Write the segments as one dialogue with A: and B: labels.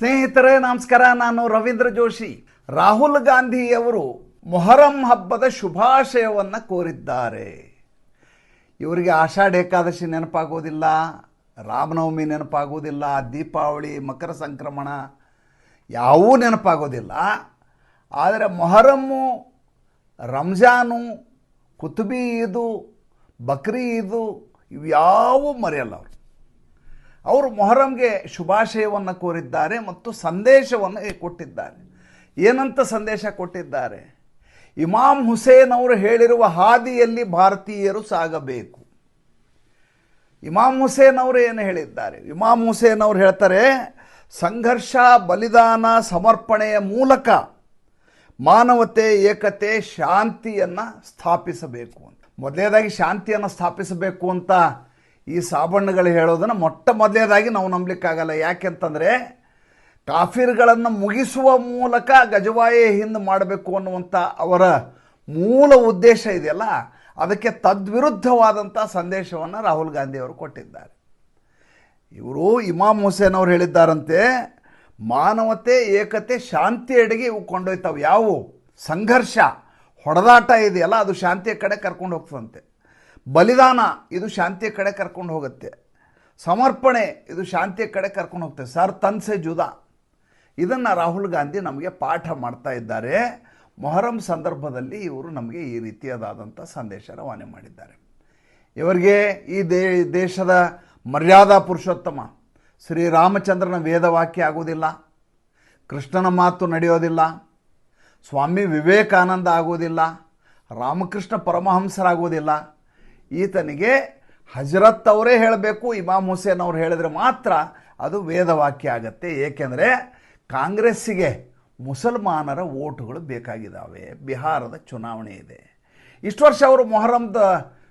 A: ಸ್ನೇಹಿತರೇ, ನಮಸ್ಕಾರ. ನಾನು ರವೀಂದ್ರ ಜೋಶಿ. ರಾಹುಲ್ ಗಾಂಧಿಯವರು ಮೊಹರಂ ಹಬ್ಬದ ಶುಭಾಶಯವನ್ನು ಕೋರಿದ್ದಾರೆ. ಇವರಿಗೆ ಆಷಾಢ ಏಕಾದಶಿ ನೆನಪಾಗೋದಿಲ್ಲ, ರಾಮನವಮಿ ನೆನಪಾಗೋದಿಲ್ಲ, ದೀಪಾವಳಿ, ಮಕರ ಸಂಕ್ರಮಣ ಯಾವೂ ನೆನಪಾಗೋದಿಲ್ಲ. ಆದರೆ ಮೊಹರಮ್ಮು, ರಂಜಾನು, ಕುತುಬಿ ಇದು ಇದು ಇವ್ಯಾವೂ ಮರೆಯಲ್ಲ ಅವರು. ಅವರು ಮೊಹರಂಗೆ ಶುಭಾಶಯವನ್ನು ಕೋರಿದ್ದಾರೆ ಮತ್ತು ಸಂದೇಶವನ್ನು ಕೊಟ್ಟಿದ್ದಾರೆ. ಏನಂತ ಸಂದೇಶ ಕೊಟ್ಟಿದ್ದಾರೆ? ಇಮಾಮ್ ಹುಸೇನ್ ಅವರು ಹೇಳಿರುವ ಹಾದಿಯಲ್ಲಿ ಭಾರತೀಯರು ಸಾಗಬೇಕು. ಇಮಾಮ್ ಹುಸೇನ್ ಅವರು ಏನು ಹೇಳಿದ್ದಾರೆ? ಇಮಾಮ್ ಹುಸೇನ್ ಅವರು ಹೇಳ್ತಾರೆ, ಸಂಘರ್ಷ, ಬಲಿದಾನ, ಸಮರ್ಪಣೆಯ ಮೂಲಕ ಮಾನವತೆ, ಏಕತೆ, ಶಾಂತಿಯನ್ನು ಸ್ಥಾಪಿಸಬೇಕು ಅಂತ. ಮೊದಲನೇದಾಗಿ ಶಾಂತಿಯನ್ನು ಸ್ಥಾಪಿಸಬೇಕು ಅಂತ ಈ ಸಾಬಣ್ಣಗಳು ಹೇಳೋದನ್ನು ಮೊಟ್ಟ ಮೊದಲನೇದಾಗಿ ನಾವು ನಂಬಲಿಕ್ಕಾಗಲ್ಲ. ಯಾಕೆಂತಂದರೆ ಕಾಫಿರ್ಗಳನ್ನು ಮುಗಿಸುವ ಮೂಲಕ ಗಜವಾಯೆ ಹಿಂದ್ ಮಾಡಬೇಕು ಅನ್ನುವಂಥ ಅವರ ಮೂಲ ಉದ್ದೇಶ ಇದೆಯಲ್ಲ, ಅದಕ್ಕೆ ತದ್ವಿರುದ್ಧವಾದಂಥ ಸಂದೇಶವನ್ನು ರಾಹುಲ್ ಗಾಂಧಿ ಅವರು ಕೊಟ್ಟಿದ್ದಾರೆ. ಇವರು ಇಮಾಮ್ ಹುಸೇನ್ ಅವರು ಹೇಳಿದ್ದಾರಂತೆ, ಮಾನವತೆ, ಏಕತೆ, ಶಾಂತಿ ಅಡಿಗೆ ಇವು ಕೊಂಡೊಯ್ತಾವೆ. ಯಾವುವು ಸಂಘರ್ಷ, ಹೊಡೆದಾಟ ಇದೆಯಲ್ಲ, ಅದು ಶಾಂತಿಯ ಕಡೆ ಕರ್ಕೊಂಡು ಹೋಗ್ತದಂತೆ. ಬಲಿದಾನ ಇದು ಶಾಂತಿಯ ಕಡೆ ಕರ್ಕೊಂಡು ಹೋಗುತ್ತೆ. ಸಮರ್ಪಣೆ ಇದು ಶಾಂತಿಯ ಕಡೆ ಕರ್ಕೊಂಡು ಹೋಗ್ತದೆ ಸರ್, ತನ್ಸೆ ಜುದಾ. ಇದನ್ನು ರಾಹುಲ್ ಗಾಂಧಿ ನಮಗೆ ಪಾಠ ಮಾಡ್ತಾ ಇದ್ದಾರೆ. ಮೊಹರಂ ಸಂದರ್ಭದಲ್ಲಿ ಇವರು ನಮಗೆ ಈ ರೀತಿಯಾದಂಥ ಸಂದೇಶ ರವಾನೆ ಮಾಡಿದ್ದಾರೆ. ಇವರಿಗೆ ಈ ದೇ, ದೇಶದ ಮರ್ಯಾದಾ ಪುರುಷೋತ್ತಮ ಶ್ರೀರಾಮಚಂದ್ರನ ವೇದವಾಕ್ಯ ಆಗೋದಿಲ್ಲ ಕೃಷ್ಣನ ಮಾತು ನಡೆಯೋದಿಲ್ಲ, ಸ್ವಾಮಿ ವಿವೇಕಾನಂದ ಆಗೋದಿಲ್ಲ ರಾಮಕೃಷ್ಣ ಪರಮಹಂಸರಾಗೋದಿಲ್ಲ ಈತನಿಗೆ ಹಜರತ್ ಅವರೇ ಹೇಳಬೇಕು, ಇಮಾಮ್ ಹುಸೇನ್ ಅವ್ರು ಹೇಳಿದರೆ ಮಾತ್ರ ಅದು ವೇದವಾಕ್ಯ ಆಗತ್ತೆ. ಏಕೆಂದರೆ ಕಾಂಗ್ರೆಸ್ಸಿಗೆ ಮುಸಲ್ಮಾನರ ಓಟುಗಳು ಬೇಕಾಗಿದ್ದಾವೆ ಬಿಹಾರದ ಚುನಾವಣೆ ಇದೆ. ಇಷ್ಟು ವರ್ಷ ಅವರು ಮೊಹರಂದ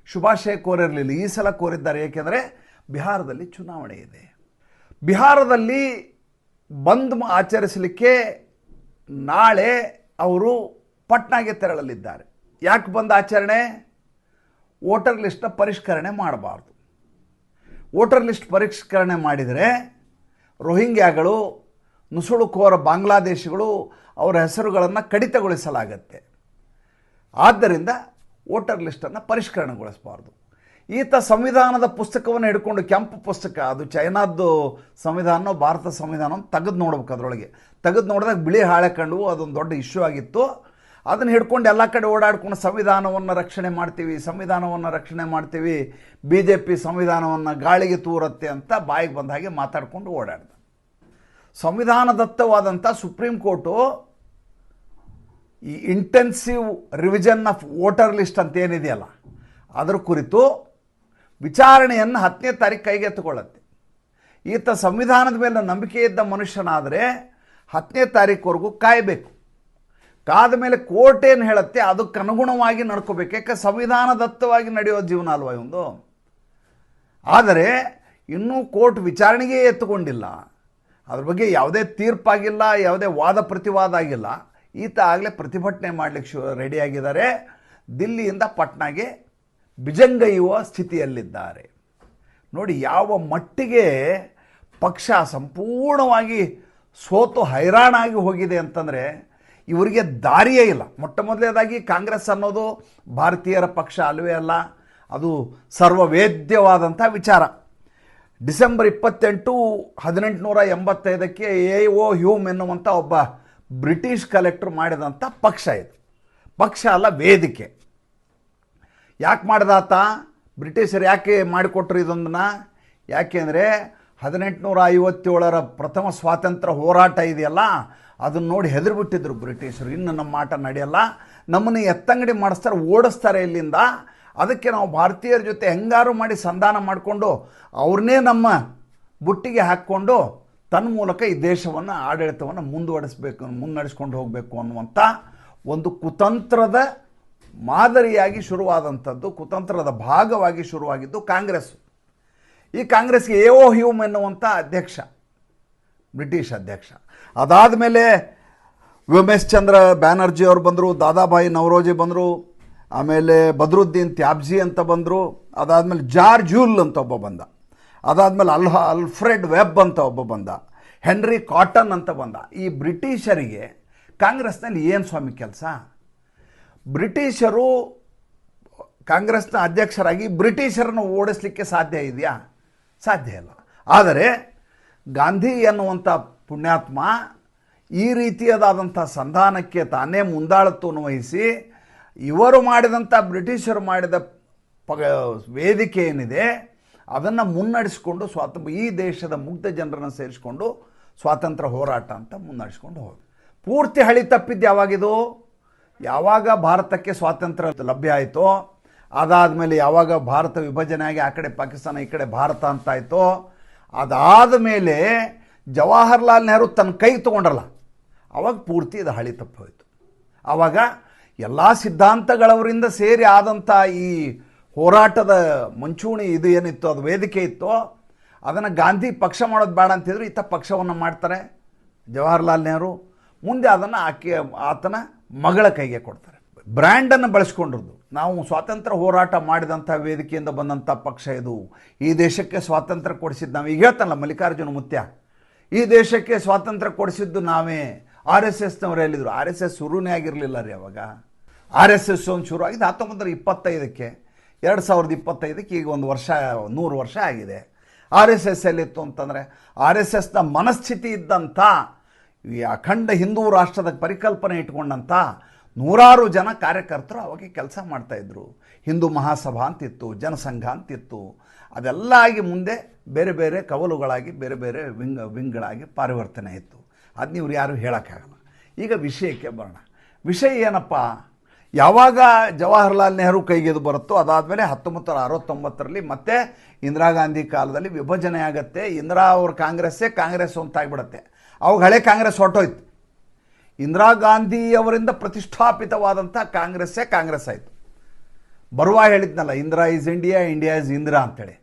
A: ಶುಭಾಶಯ ಕೋರಿರಲಿಲ್ಲ. ಈ ಸಲ ಕೋರಿದ್ದಾರೆ. ಏಕೆಂದರೆ ಬಿಹಾರದಲ್ಲಿ ಚುನಾವಣೆ ಇದೆ. ಬಿಹಾರದಲ್ಲಿ ಬಂದ್ ಆಚರಿಸಲಿಕ್ಕೆ ನಾಳೆ ಅವರು ಪಟ್ನಾಗೆ ತೆರಳಲಿದ್ದಾರೆ. ಯಾಕೆ ಬಂದ್ ಆಚರಣೆ? ವೋಟರ್ ಲಿಸ್ಟ್ನ ಪರಿಷ್ಕರಣೆ ಮಾಡಬಾರ್ದು. ವೋಟರ್ ಲಿಸ್ಟ್ ಪರಿಷ್ಕರಣೆ ಮಾಡಿದರೆ ರೋಹಿಂಗ್ಯಾಗಳು, ನುಸುಳುಕೋರ ಬಾಂಗ್ಲಾದೇಶಿಗಳು ಅವರ ಹೆಸರುಗಳನ್ನು ಕಡಿತಗೊಳಿಸಲಾಗತ್ತೆ. ಆದ್ದರಿಂದ ವೋಟರ್ ಲಿಸ್ಟನ್ನು ಪರಿಷ್ಕರಣೆಗೊಳಿಸಬಾರ್ದು. ಈತ ಸಂವಿಧಾನದ ಪುಸ್ತಕವನ್ನು ಹಿಡ್ಕೊಂಡು ಕೆಂಪು ಪುಸ್ತಕ, ಅದು ಚೈನಾದ್ದು ಸಂವಿಧಾನ ಭಾರತ ಸಂವಿಧಾನ ತೆಗೆದು ನೋಡ್ಬೇಕು ಅದರೊಳಗೆ. ತೆಗೆದು ನೋಡಿದಾಗ ಬಿಳಿ ಹಾಳೆ ಕಂಡು ಅದೊಂದು ದೊಡ್ಡ ಇಶ್ಯೂ ಆಗಿತ್ತು. ಅದನ್ನು ಹಿಡ್ಕೊಂಡು ಎಲ್ಲ ಕಡೆ ಓಡಾಡ್ಕೊಂಡು ಸಂವಿಧಾನವನ್ನು ರಕ್ಷಣೆ ಮಾಡ್ತೀವಿ, ಸಂವಿಧಾನವನ್ನು ರಕ್ಷಣೆ ಮಾಡ್ತೀವಿ ಬಿ ಜೆ ಪಿ ಸಂವಿಧಾನವನ್ನು ಗಾಳಿಗೆ ತೂರತ್ತೆ ಅಂತ ಬಾಯಿಗೆ ಬಂದ ಹಾಗೆ ಮಾತಾಡ್ಕೊಂಡು ಓಡಾಡ್ದ. ಸಂವಿಧಾನದತ್ತವಾದಂಥ ಸುಪ್ರೀಂ ಕೋರ್ಟು ಈ intensive revision of voter list ಅಂತ ಏನಿದೆಯಲ್ಲ, ಅದರ ಕುರಿತು ವಿಚಾರಣೆಯನ್ನು ಹತ್ತನೇ ತಾರೀಕು ಕೈಗೆತ್ತಿಕೊಳ್ಳುತ್ತೆ. ಈತ ಸಂವಿಧಾನದ ಮೇಲೆ ನಂಬಿಕೆ ಇದ್ದ ಮನುಷ್ಯನಾದರೆ ಹತ್ತನೇ ತಾರೀಕುವರೆಗೂ ಕಾಯಬೇಕು. ಕಾದ ಮೇಲೆ ಕೋರ್ಟ್ ಏನು ಹೇಳುತ್ತೆ, ಅದಕ್ಕೆ ಅನುಗುಣವಾಗಿ ನಡ್ಕೋಬೇಕು. ಯಾಕೆ? ಸಂವಿಧಾನದತ್ತವಾಗಿ ನಡೆಯೋ ಜೀವನ ಅಲ್ವಾ ಒಂದು? ಆದರೆ, ಇನ್ನೂ ಕೋರ್ಟ್ ವಿಚಾರಣೆಗೆ ಎತ್ತುಕೊಂಡಿಲ್ಲ. ಅದ್ರ ಬಗ್ಗೆ ಯಾವುದೇ ತೀರ್ಪಾಗಿಲ್ಲ, ಯಾವುದೇ ವಾದ ಪ್ರತಿವಾದ ಆಗಿಲ್ಲ. ಈತ ಆಗಲೇ ಪ್ರತಿಭಟನೆ ಮಾಡಲಿಕ್ಕೆ ಶು ರೆಡಿಯಾಗಿದ್ದಾರೆ ದಿಲ್ಲಿಯಿಂದ ಪಟ್ನಾಗೆ ಬಿಜಂಗೈಯುವ ಸ್ಥಿತಿಯಲ್ಲಿದ್ದಾರೆ. ನೋಡಿ, ಯಾವ ಮಟ್ಟಿಗೆ ಪಕ್ಷ ಸಂಪೂರ್ಣವಾಗಿ ಸೋತು ಹೈರಾಣಾಗಿ ಹೋಗಿದೆ ಅಂತಂದರೆ ಇವರಿಗೆ ದಾರಿಯೇ ಇಲ್ಲ. ಮೊಟ್ಟ ಮೊದಲನೇದಾಗಿ ಕಾಂಗ್ರೆಸ್ ಅನ್ನೋದು ಭಾರತೀಯರ ಪಕ್ಷ ಅಲ್ಲವೇ ಅಲ್ಲ, ಅದು ಸರ್ವವೇದ್ಯವಾದಂಥ ವಿಚಾರ. ಡಿಸೆಂಬರ್ ಇಪ್ಪತ್ತೆಂಟು ಹದಿನೆಂಟುನೂರ ಎಂಬತ್ತೈದಕ್ಕೆ ಎ ಓ ಹ್ಯೂಮ್ ಎನ್ನುವಂಥ ಒಬ್ಬ ಬ್ರಿಟಿಷ್ ಕಲೆಕ್ಟರ್ ಮಾಡಿದಂಥ ಪಕ್ಷ ಇದು. ಪಕ್ಷ ಅಲ್ಲ, ವೇದಿಕೆ. ಯಾಕೆ ಮಾಡಿದಾತ ಬ್ರಿಟಿಷರು ಯಾಕೆ ಮಾಡಿಕೊಟ್ರು ಇದೊಂದನ್ನು? ಯಾಕೆಂದರೆ ಹದಿನೆಂಟುನೂರ ಐವತ್ತೇಳರ ಪ್ರಥಮ ಸ್ವಾತಂತ್ರ್ಯ ಹೋರಾಟ ಇದೆಯಲ್ಲ ಅದನ್ನು ನೋಡಿ ಹೆದರ್ಬಿಟ್ಟಿದ್ರು ಬ್ರಿಟಿಷರು. ಇನ್ನು ನಮ್ಮ ಆಟ ನಡೆಯಲ್ಲ. ನಮ್ಮನ್ನು ಎತ್ತಂಗಡಿ ಮಾಡಿಸ್ತಾರೆ, ಓಡಿಸ್ತಾರೆ ಇಲ್ಲಿಂದ. ಅದಕ್ಕೆ ನಾವು ಭಾರತೀಯರ ಜೊತೆ ಹೆಂಗಾರು ಮಾಡಿ ಸಂಧಾನ ಮಾಡಿಕೊಂಡು, ಅವ್ರನ್ನೇ ನಮ್ಮ ಬುಟ್ಟಿಗೆ ಹಾಕ್ಕೊಂಡು ತನ್ನ ಮೂಲಕ ಈ ದೇಶವನ್ನು, ಆಡಳಿತವನ್ನು ಮುಂದುವಡಿಸ್ಬೇಕು ಮುನ್ನಡೆಸ್ಕೊಂಡು ಹೋಗಬೇಕು ಅನ್ನುವಂಥ ಒಂದು ಕುತಂತ್ರದ ಮಾದರಿಯಾಗಿ ಶುರುವಾದಂಥದ್ದು, ಕುತಂತ್ರದ ಭಾಗವಾಗಿ ಶುರುವಾಗಿದ್ದು ಕಾಂಗ್ರೆಸ್ಸು ಈ ಕಾಂಗ್ರೆಸ್ಗೆ ಎ ಓ ಹ್ಯೂಮ್ ಎನ್ನುವಂಥ ಅಧ್ಯಕ್ಷ. ಬ್ರಿಟಿಷ್ ಅಧ್ಯಕ್ಷ. ಅದಾದ ಮೇಲೆ ಉಮೇಶ್ ಚಂದ್ರ ಬ್ಯಾನರ್ಜಿ ಅವರು ಬಂದರು, ದಾದಾಭಾಯಿ ನವರೋಜಿ ಬಂದರು, ಆಮೇಲೆ ಬದ್ರುದ್ದೀನ್ ತ್ಯಾಬ್ಜಿ ಅಂತ ಬಂದರು, ಅದಾದಮೇಲೆ ಜಾರ್ಜ್ ಯೂಲ್ ಅಂತ ಒಬ್ಬ ಬಂದ. ಅದಾದಮೇಲೆ ಅಲ್ಹ, ಅಲ್ಫ್ರೆಡ್ ವೆಬ್ ಅಂತ ಒಬ್ಬ ಬಂದ. ಹೆನ್ರಿ ಕಾಟನ್ ಅಂತ ಬಂದ. ಈ ಬ್ರಿಟಿಷರಿಗೆ ಕಾಂಗ್ರೆಸ್ನಲ್ಲಿ ಏನು ಸ್ವಾಮಿ ಕೆಲಸ? ಬ್ರಿಟಿಷರು ಕಾಂಗ್ರೆಸ್ನ ಅಧ್ಯಕ್ಷರಾಗಿ ಬ್ರಿಟಿಷರನ್ನು ಓಡಿಸ್ಲಿಕ್ಕೆ ಸಾಧ್ಯ ಇದೆಯಾ? ಸಾಧ್ಯ ಇಲ್ಲ. ಆದರೆ ಗಾಂಧಿ ಎನ್ನುವಂಥ ಪುಣ್ಯಾತ್ಮ ಈ ರೀತಿಯದಾದಂಥ ಸಂಧಾನಕ್ಕೆ ತಾನೇ ಮುಂದಾಳತ್ವವನ್ನು ವಹಿಸಿ ಇವರು ಮಾಡಿದಂಥ ಬ್ರಿಟಿಷರು ಮಾಡಿದ ಪಗ ವೇದಿಕೆ ಏನಿದೆ, ಅದನ್ನು ಮುನ್ನಡೆಸಿಕೊಂಡು ಸ್ವಾತಂತ್ರ್ಯ ಈ ದೇಶದ ಮುಗ್ಧ ಜನರನ್ನು ಸೇರಿಸ್ಕೊಂಡು ಸ್ವಾತಂತ್ರ್ಯ ಹೋರಾಟ ಅಂತ ಮುನ್ನಡೆಸ್ಕೊಂಡು ಹೋಗಿ ಪೂರ್ತಿ ಹಳಿ ತಪ್ಪಿದ್ದು ಯಾವಾಗಿದು? ಯಾವಾಗ ಭಾರತಕ್ಕೆ ಸ್ವಾತಂತ್ರ್ಯ ಲಭ್ಯ ಆಯಿತೋ, ಅದಾದಮೇಲೆ ಯಾವಾಗ ಭಾರತ ವಿಭಜನೆ ಆಗಿ ಆ ಕಡೆ ಪಾಕಿಸ್ತಾನ, ಈ ಕಡೆ ಭಾರತ ಅಂತಾಯಿತೋ ಅದಾದ ಮೇಲೆ ಜವಾಹರ್ಲಾಲ್ ನೆಹರು ತನ್ನ ಕೈ ತೊಗೊಂಡ್ರಲ್ಲ, ಅವಾಗ ಪೂರ್ತಿ ಇದು ಹಳಿ ತಪ್ಪೋಯ್ತು. ಆವಾಗ ಎಲ್ಲ ಸಿದ್ಧಾಂತಗಳವರಿಂದ ಸೇರಿ ಆದಂಥ ಈ ಹೋರಾಟದ ಮುಂಚೂಣಿ ಇದು ಏನಿತ್ತು, ಅದು ವೇದಿಕೆ ಇತ್ತು, ಅದನ್ನು ಗಾಂಧಿ ಪಕ್ಷ ಮಾಡೋದು ಬೇಡ ಅಂತಿದ್ರು ಈತ ಪಕ್ಷವನ್ನು ಮಾಡ್ತಾರೆ ಜವಾಹರ್ಲಾಲ್ ನೆಹರು. ಮುಂದೆ ಅದನ್ನು ಆಕೆ, ಆತನ ಮಗಳ ಕೈಗೆ ಕೊಡ್ತಾರೆ. ಬ್ರ್ಯಾಂಡನ್ನು ಬಳಸ್ಕೊಂಡಿರೋದು. ನಾವು ಸ್ವಾತಂತ್ರ್ಯ ಹೋರಾಟ ಮಾಡಿದಂಥ ವೇದಿಕೆಯಿಂದ ಬಂದಂಥ ಪಕ್ಷ ಇದು. ಈ ದೇಶಕ್ಕೆ ಸ್ವಾತಂತ್ರ್ಯ ಕೊಡಿಸಿದ್ದು ನಾವು. ಈಗ ಹೇಳ್ತಾನಲ್ಲ ಮಲ್ಲಿಕಾರ್ಜುನ ಮುತ್ಯ. ಈ ದೇಶಕ್ಕೆ ಸ್ವಾತಂತ್ರ್ಯ ಕೊಡಿಸಿದ್ದು ನಾವೇ. ಆರ್ ಎಸ್ ಎಸ್ನವರು ಹೇಳಿದರು ಆರ್ ಎಸ್ ಎಸ್ ಶುರುನೇ ಆಗಿರಲಿಲ್ಲ ರೀ ಅವಾಗ. ಆರ್ ಎಸ್ ಎಸ್ ಒಂದು ಶುರು ಆಗಿದ್ದು ಹತ್ತೊಂಬತ್ತರ ಇಪ್ಪತ್ತೈದಕ್ಕೆ, ಎರಡು ಸಾವಿರದ ಇಪ್ಪತ್ತೈದಕ್ಕೆ ಈಗ ಒಂದು ವರ್ಷ, ನೂರು ವರ್ಷ ಆಗಿದೆ. ಆರ್ ಎಸ್ ಎಸ್ ಎಲ್ಲಿತ್ತು ಅಂತಂದರೆ, ಆರ್ ಎಸ್ ಎಸ್ನ ಮನಸ್ಥಿತಿ ಇದ್ದಂಥ, ಈ ಅಖಂಡ ಹಿಂದೂ ರಾಷ್ಟ್ರದ ಪರಿಕಲ್ಪನೆ ಇಟ್ಕೊಂಡಂಥ ನೂರಾರು ಜನ ಕಾರ್ಯಕರ್ತರು ಅವಾಗ ಕೆಲಸ ಮಾಡ್ತಾಯಿದ್ರು ಹಿಂದೂ ಮಹಾಸಭಾ ಅಂತಿತ್ತು, ಜನಸಂಘ ಅಂತಿತ್ತು. ಅದೆಲ್ಲ ಆಗಿ ಮುಂದೆ ಬೇರೆ ಬೇರೆ ಕವಲುಗಳಾಗಿ, ಬೇರೆ ಬೇರೆ ವಿಂಗ್, ವಿಂಗ್ಗಳಾಗಿ ಪರಿವರ್ತನೆ ಇತ್ತು ಅದು ನೀವು ಯಾರು ಹೇಳೋಕ್ಕಾಗಲ್ಲ. ಈಗ ವಿಷಯಕ್ಕೆ ಬರೋಣ. ವಿಷಯ ಏನಪ್ಪ? ಯಾವಾಗ ಜವಾಹರ್ಲಾಲ್ ನೆಹರು ಕೈಗೆದು ಬರುತ್ತೋ ಅದಾದಮೇಲೆ ಹತ್ತೊಂಬತ್ತು ನೂರ ಅರವತ್ತೊಂಬತ್ತರಲ್ಲಿ ಮತ್ತೆ ಇಂದಿರಾ ಗಾಂಧಿ ಕಾಲದಲ್ಲಿ ವಿಭಜನೆ ಆಗುತ್ತೆ. ಇಂದಿರಾ ಅವ್ರ ಕಾಂಗ್ರೆಸ್ಸೇ ಕಾಂಗ್ರೆಸ್ ಅಂತ ಆಗಿಬಿಡುತ್ತೆ. ಅವಾಗ ಹಳೆ ಕಾಂಗ್ರೆಸ್ ಹೊರಟೋಯ್ತು. ಇಂದಿರಾ ಗಾಂಧಿಯವರಿಂದ ಪ್ರತಿಷ್ಠಾಪಿತವಾದಂಥ ಕಾಂಗ್ರೆಸ್ಸೇ ಕಾಂಗ್ರೆಸ್ ಆಯಿತು. ಬರುವ ಹೇಳಿದ್ನಲ್ಲ, Indira is India India is Indira ಅಂತೇಳಿ.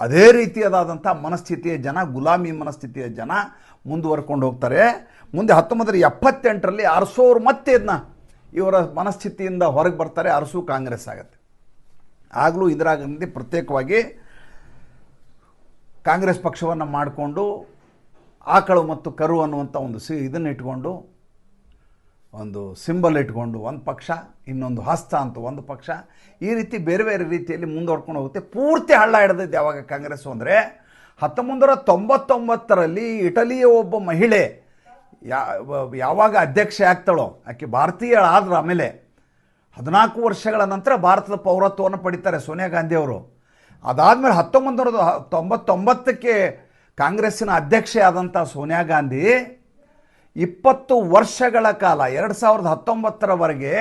A: ಅದೇ ರೀತಿಯಾದಂಥ ಮನಸ್ಥಿತಿಯ ಜನ, ಗುಲಾಮಿ ಮನಸ್ಥಿತಿಯ ಜನ ಮುಂದುವರ್ಕೊಂಡು ಹೋಗ್ತಾರೆ. ಮುಂದೆ ಹತ್ತೊಂಬತ್ತರ ಎಪ್ಪತ್ತೆಂಟರಲ್ಲಿ ಅರಸೋರು ಮತ್ತೆ ಇದನ್ನ ಇವರ ಮನಸ್ಥಿತಿಯಿಂದ ಹೊರಗೆ ಬರ್ತಾರೆ, ಅರಸು ಕಾಂಗ್ರೆಸ್ ಆಗುತ್ತೆ. ಆಗಲೂ ಇಂದಿರಾ ಗಾಂಧಿ ಪ್ರತ್ಯೇಕವಾಗಿ ಕಾಂಗ್ರೆಸ್ ಪಕ್ಷವನ್ನು ಮಾಡಿಕೊಂಡು, ಆಕಳು ಮತ್ತು ಕರು ಅನ್ನುವಂಥ ಒಂದು ಸಿ ಇದನ್ನು ಇಟ್ಕೊಂಡು ಒಂದು ಸಿಂಬಲ್ ಇಟ್ಕೊಂಡು ಒಂದು ಪಕ್ಷ, ಇನ್ನೊಂದು ಹಸ್ತ ಅಂತ ಒಂದು ಪಕ್ಷ, ಈ ರೀತಿ ಬೇರೆ ಬೇರೆ ರೀತಿಯಲ್ಲಿ ಮುಂದುವರ್ಕೊಂಡು ಹೋಗುತ್ತೆ. ಪೂರ್ತಿ ಹಳ್ಳ ಹಿಡಿದಿದ್ದು ಯಾವಾಗ ಕಾಂಗ್ರೆಸ್ ಅಂದರೆ. ಹತ್ತೊಂಬತ್ತು ತೊಂಬತ್ತೊಂಬತ್ತರಲ್ಲಿ ಇಟಲಿಯ ಒಬ್ಬ ಮಹಿಳೆ ಯಾವಾಗ ಅಧ್ಯಕ್ಷೆ ಆಗ್ತಾಳೋ, ಆಕೆ ಭಾರತೀಯಳಾದ್ರ ಆಮೇಲೆ ಹದಿನಾಲ್ಕು ವರ್ಷಗಳ ನಂತರ ಭಾರತದ ಪೌರತ್ವವನ್ನು ಪಡಿತಾರೆ ಸೋನಿಯಾ ಗಾಂಧಿ ಅವರು. ಅದಾದಮೇಲೆ ಹತ್ತೊಂಬತ್ತು ತೊಂಬತ್ತೊಂಬತ್ತಕ್ಕೆ ಕಾಂಗ್ರೆಸ್ಸಿನ ಅಧ್ಯಕ್ಷೆ ಆದಂಥ ಸೋನಿಯಾ ಗಾಂಧಿ ಇಪ್ಪತ್ತು ವರ್ಷಗಳ ಕಾಲ, ಎರಡು ಸಾವಿರದ ಹತ್ತೊಂಬತ್ತರವರೆಗೆ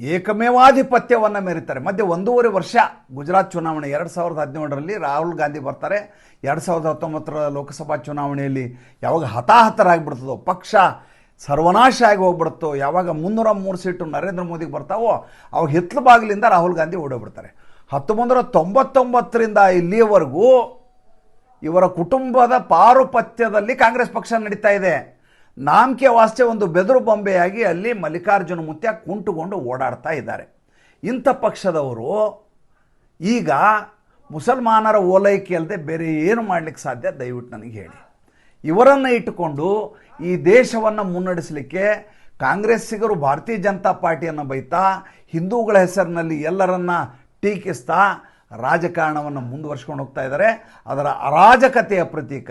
A: ಏಕಮೇವಾಧಿಪತ್ಯವನ್ನು ಮೆರೀತಾರೆ. ಮಧ್ಯೆ ಒಂದೂವರೆ ವರ್ಷ ಗುಜರಾತ್ ಚುನಾವಣೆ, ಎರಡು ಸಾವಿರದ ಹದಿನೇಳರಲ್ಲಿ ರಾಹುಲ್ ಗಾಂಧಿ ಬರ್ತಾರೆ. ಎರಡು ಸಾವಿರದ ಹತ್ತೊಂಬತ್ತರ ಲೋಕಸಭಾ ಚುನಾವಣೆಯಲ್ಲಿ ಯಾವಾಗ ಹತಾಹತರಾಗಿಬಿಡ್ತದೋ, ಪಕ್ಷ ಸರ್ವನಾಶ ಆಗಿ ಹೋಗ್ಬಿಡುತ್ತೋ, ಯಾವಾಗ ಮುನ್ನೂರ ಮೂರು ಸೀಟು ನರೇಂದ್ರ ಮೋದಿಗೆ ಬರ್ತಾವೋ, ಅವಾಗ ಹಿತ್ಲು ಬಾಗಿಲಿಂದ ರಾಹುಲ್ ಗಾಂಧಿ ಓಡೋಗ್ಬಿಡ್ತಾರೆ. ಹತ್ತೊಂಬತ್ತರ ತೊಂಬತ್ತೊಂಬತ್ತರಿಂದ ಇಲ್ಲಿಯವರೆಗೂ ಇವರ ಕುಟುಂಬದ ಪಾರುಪತ್ಯದಲ್ಲಿ ಕಾಂಗ್ರೆಸ್ ಪಕ್ಷ ನಡೀತಾ ಇದೆ. ನಾಮಕೆ ವಾಸ್ತೆ ಒಂದು ಬೆದರು ಬೊಂಬೆಯಾಗಿ ಅಲ್ಲಿ ಮಲ್ಲಿಕಾರ್ಜುನ ಮುತ್ಯ ಕುಂಟುಕೊಂಡು ಓಡಾಡ್ತಾ ಇದ್ದಾರೆ. ಇಂಥ ಪಕ್ಷದವರು ಈಗ ಮುಸಲ್ಮಾನರ ಓಲೈಕೆ ಅಲ್ಲದೆ ಬೇರೆ ಏನು ಮಾಡಲಿಕ್ಕೆ ಸಾಧ್ಯ? ದಯವಿಟ್ಟು ನನಗೆ ಹೇಳಿ. ಇವರನ್ನು ಇಟ್ಟುಕೊಂಡು ಈ ದೇಶವನ್ನು ಮುನ್ನಡೆಸಲಿಕ್ಕೆ ಕಾಂಗ್ರೆಸ್ಸಿಗರು ಭಾರತೀಯ ಜನತಾ ಪಾರ್ಟಿಯನ್ನು ಬೈತಾ, ಹಿಂದೂಗಳ ಹೆಸರಿನಲ್ಲಿ ಎಲ್ಲರನ್ನ ಟೀಕಿಸ್ತಾ ರಾಜಕಾರಣವನ್ನು ಮುಂದುವರ್ಸ್ಕೊಂಡು ಹೋಗ್ತಾ ಇದ್ದಾರೆ. ಅದರ ಅರಾಜಕತೆಯ ಪ್ರತೀಕ